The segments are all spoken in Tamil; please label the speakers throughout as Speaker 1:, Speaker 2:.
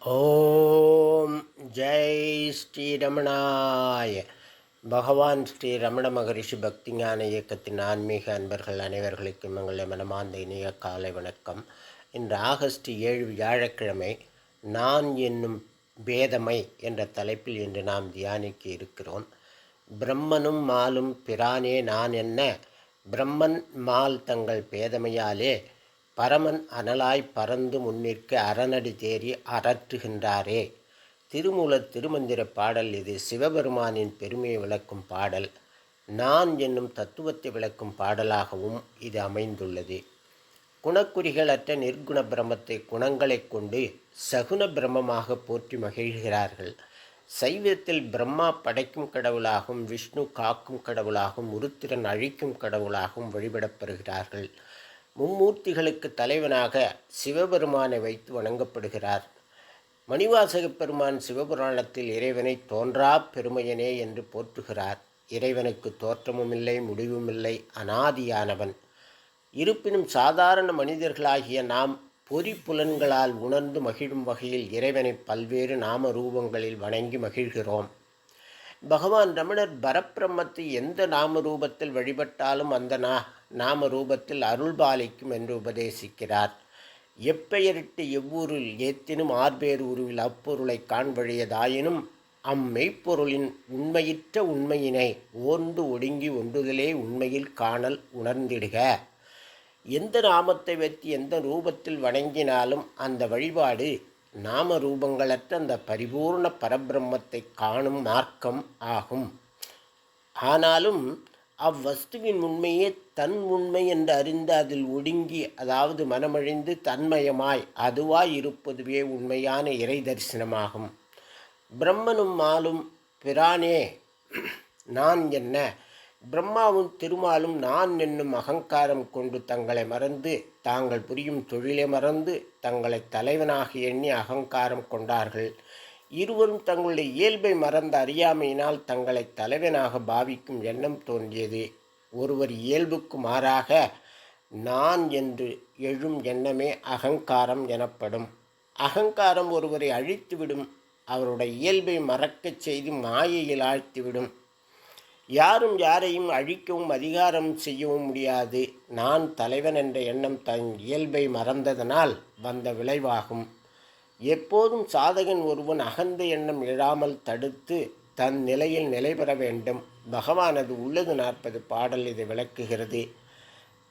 Speaker 1: ஓம் ஜெய் ஸ்ரீரமணாய பகவான் ஸ்ரீ ரமண மகரிஷி பக்தி ஞான இயக்கத்தின் ஆன்மீக அன்பர்கள் அனைவர்களுக்கும் எங்களை மனமார்ந்த இணைய காலை வணக்கம். இன்று ஆகஸ்ட் ஏழு வியாழக்கிழமை நான் என்னும் பேதமை என்ற தலைப்பில் இன்று நாம் தியானிக்க இருக்கிறோம். பிரம்மனும் மாலும் பிரானே நான் என்ன? பிரம்மன் மால் தங்கள் பேதமையாலே பரமன் அனலாய் பறந்து முன்னிற்க அரணடி தேறி அரற்றுகின்றாரே திருமூலத் திருமந்திர பாடல் இது. சிவபெருமானின் பெருமையை விளக்கும் பாடல். நான் என்னும் தத்துவத்தை விளக்கும் பாடலாகவும் இது அமைந்துள்ளது. குணக்குறிகளற்ற நிர்குண பிரமத்தை குணங்களைக் கொண்டு சகுன பிரம்மமாக போற்றி மகிழ்கிறார்கள். சைவத்தில் பிரம்மா படைக்கும் கடவுளாகவும் விஷ்ணு காக்கும் கடவுளாகவும் உருத்திரன் அழிக்கும் கடவுளாகவும் வழிபடப்படுகிறார்கள் மும்மூர்த்திகளுக்கு தலைவனாக சிவபெருமானை வைத்து வணங்கப்படுகிறார். மணிவாசகப் பெருமான் சிவபுராணத்தில் இறைவனை தோன்றா பெருமையனே என்று போற்றுகிறார். இறைவனுக்கு தோற்றமுமில்லை முடிவுமில்லை அனாதியானவன். இருப்பினும் சாதாரண மனிதர்களாகிய நாம் பொறி புலன்களால் உணர்ந்து மகிழும் வகையில் இறைவனை பல்வேறு நாம ரூபங்களில் வணங்கி மகிழ்கிறோம். பகவான் ரமணர் பரப்பிரம்மத்தை எந்த நாம ரூபத்தில் வழிபட்டாலும் அந்த நா நாம ரூபத்தில் அருள் பாலிக்கும் என்று உபதேசிக்கிறார். எப்பெயரிட்டு எவ்வூரில் ஏத்தினும் ஆர்பேறு உருவில் அப்பொருளை காண்பழியதாயினும் அம்மெய்ப்பொருளின் உண்மையிற்ற உண்மையினை ஓர்ந்து ஒடுங்கி ஒன்றுதலே உண்மையில் காணல் உணர்ந்திடுக. எந்த நாமத்தை வைத்து எந்த ரூபத்தில் வணங்கினாலும் அந்த வழிபாடு நாம ரூபங்களற்ற அந்த பரிபூர்ண பரபிரம்மத்தை காணும் மார்க்கம் ஆகும். ஆனாலும் அவ்வஸ்துவின் உண்மையே தன் உண்மை என்று அறிந்து அதில் ஒடுங்கி அதாவது மனமழிந்து தன்மயமாய் அதுவாய் இருப்பதுவே உண்மையான இறை தரிசனமாகும். பிரம்மனும் மாலும் பிரானே நான் என்ன? பிரம்மாவும் திருமாலும் நான் என்னும் அகங்காரம் கொண்டு தங்களை மறந்து தாங்கள் புரியும் தொழிலை மறந்து தங்களை தலைவனாக எண்ணி அகங்காரம் கொண்டார்கள். இருவரும் தங்களுடைய இயல்பை மறந்த அறியாமையினால் தங்களை தலைவனாக பாவிக்கும் எண்ணம் தோன்றியது. ஒருவர் இயல்புக்கு மாறாக நான் என்று எழும் எண்ணமே அகங்காரம் எனப்படும். அகங்காரம் ஒருவரை அழித்துவிடும் அவருடைய இயல்பை மறக்கச் செய்து மாயையில் ஆழ்த்திவிடும். யாரும் யாரையும் அழிக்கவும் அதிகாரம் செய்யவும் முடியாது. நான் தலைவன் என்ற எண்ணம் தன் இயல்பை மறந்ததனால் வந்த விளைவாகும். எப்போதும் சாதகன் ஒருவன் அகந்த எண்ணம் எழாமல் தடுத்து தன் நிலையில் நிலை பெற வேண்டும். பகவானது உள்ளது நாற்பது பாடல் இதை விளக்குகிறது.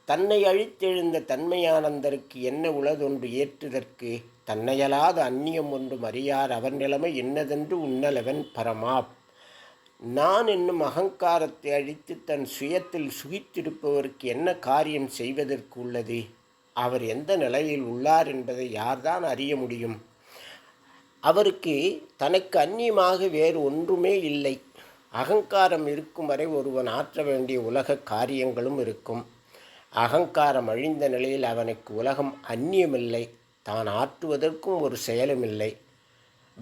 Speaker 1: தன்னை அழித்தெழுந்த தன்மையானந்தருக்கு என்ன உளதொன்று ஏற்றுதற்கு? தன்னையலாத அந்நியம் ஒன்றும் அறியார். அவர் நிலைமை என்னதென்று உன்னலவன் பரமாப். நான் என்னும் அகங்காரத்தை அழித்து தன் சுயத்தில் சுகித்திருப்பவருக்கு என்ன காரியம் செய்வதற்கு உள்ளது? அவர் எந்த நிலையில் உள்ளார் என்பதை யார்தான் அறிய முடியும்? அவருக்கு தனக்கு அந்நியமாக வேறு ஒன்றுமே இல்லை. அகங்காரம் இருக்கும் வரை ஒருவன் ஆற்ற வேண்டிய உலக காரியங்களும் இருக்கும். அகங்காரம் அழிந்த நிலையில் அவனுக்கு உலகம் அந்நியமில்லை. தான் ஆற்றுவதற்கும் ஒரு செயலும் இல்லை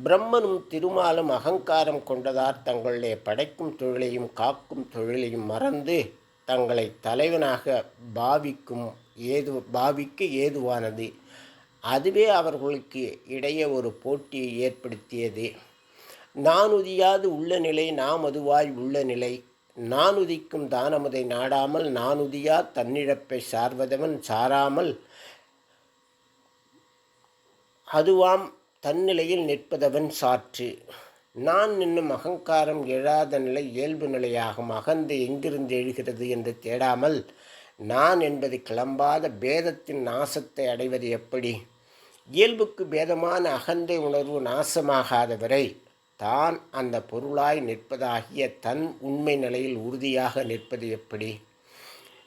Speaker 1: பிரம்மனும் திருமாலும் அகங்காரம் கொண்டதார் தங்களுடைய படைக்கும் தொழிலையும் காக்கும் தொழிலையும் மறந்து தங்களை தலைவனாக பாவிக்கும் ஏது பாவிக்க ஏதுவானது. அதுவே அவர்களுக்கு இடையே ஒரு போட்டியை ஏற்படுத்தியது. நான் உதியாது உள்ள நிலை நாம் அதுவாய் உள்ள நிலை. நான் உதிக்கும் தானமதை நாடாமல் நான் உதியா தன்னிழப்பை சார்வதவன் சாராமல் அதுவாம் தன்னிலையில் நிற்பதவன் சாற்று. நான் இன்னும் அகங்காரம் எழாத நிலை இயல்பு நிலையாகும். அகந்து எங்கிருந்து எழுகிறது என்று தேடாமல் நான் என்பது கிளம்பாத பேதத்தின் நாசத்தை அடைவது எப்படி? இயல்புக்கு பேதமான அகந்தை உணர்வு நாசமாகாத வரை தான் அந்த பொருளாய் நிற்பதாகிய தன் உண்மை நிலையில் உறுதியாக நிற்பது எப்படி?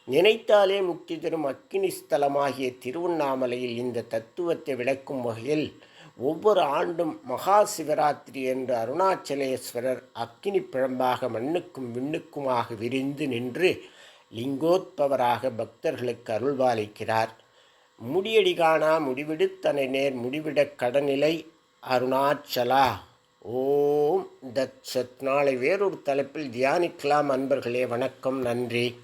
Speaker 1: நினைத்தாலே முக்தி தரும் அக்கினி ஸ்தலமாகிய திருவண்ணாமலையில் இந்த தத்துவத்தை விளக்கும் வகையில் ஒவ்வொரு ஆண்டும் மகா சிவராத்திரி என்று அருணாச்சலேஸ்வரர் அக்கினி பிழம்பாக மண்ணுக்கும் விண்ணுக்குமாக விரிந்து நின்று லிங்கோத்பவராக பக்தர்களுக்கு அருள்பாலிக்கிறார் முடியடி காணா முடிவிடுத்தனை நேர் முடிவிடக் கடநிலை அருணாச்சலா. ஓம் தத் சத். நாளை வேறொரு தலைப்பில் தியானிக்கலாம் அன்பர்களே வணக்கம் நன்றி.